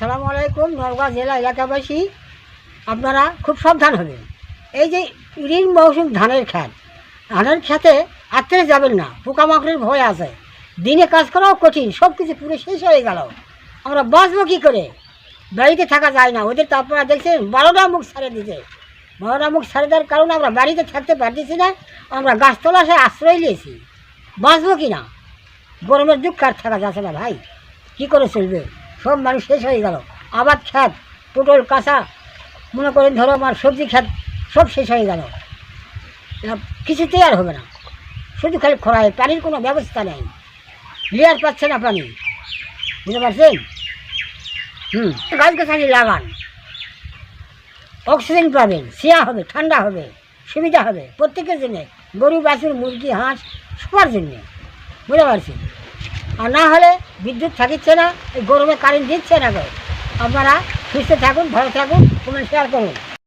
আসসালামু আলাইকুম, নওগাঁ জেলা এলাকাবাসী। আপনারা খুব সাবধান হবেন। এই যে ঋণ মৌসুম ধানের খ্যাত ধানের খেতে আত্মীয় যাবেন না, পোকামাকড়ের ভয় আছে। দিনে কাজ করাও কঠিন সব কিছু পুরো শেষ হয়ে গেল। আমরা বাঁচবো কী করে? বাড়িতে থাকা যায় না। ওদের তো আপনারা দেখছেন, বারোটা মুখ ছাড়ে দিতে বারোটা মুখ ছাড়ে দেওয়ার কারণে আমরা বাড়িতে থাকতে পারতেছি না, আমরা গাছতলা সে আশ্রয় নিয়েছি। বাঁচবো কি না? গরমের দুঃখ আর থাকা যাচ্ছে না ভাই। কী করে চলবে? সব মানুষ শেষ হয়ে গেল। আবার খ্যাত পটল, কাঁচা, মনে করেন ধরো আমার সবজি খ্যাত সব শেষ হয়ে গেল। কিছুতেই আর হবে না। শুধু খালি খরায়, পানির কোনো ব্যবস্থা নেই। লেয়ার পাচ্ছে না পানি। বুঝতে পারছেন? হুম গাছ গাছালি লাগান। অক্সিজেন পাবেন, শিয়া হবে, ঠান্ডা হবে, সুবিধা হবে প্রত্যেকের জন্যে। গরু, বাছুর, মুরগি, হাঁস, সবার জন্যে। বুঝতে পারছি আর না হলে বিদ্যুৎ থাকিচ্ছে না, এই গরমে কারেন্ট দিচ্ছে না গো। আপনারা সুস্থ থাকুন, ভালো থাকুন কমেন্ট শেয়ার করুন।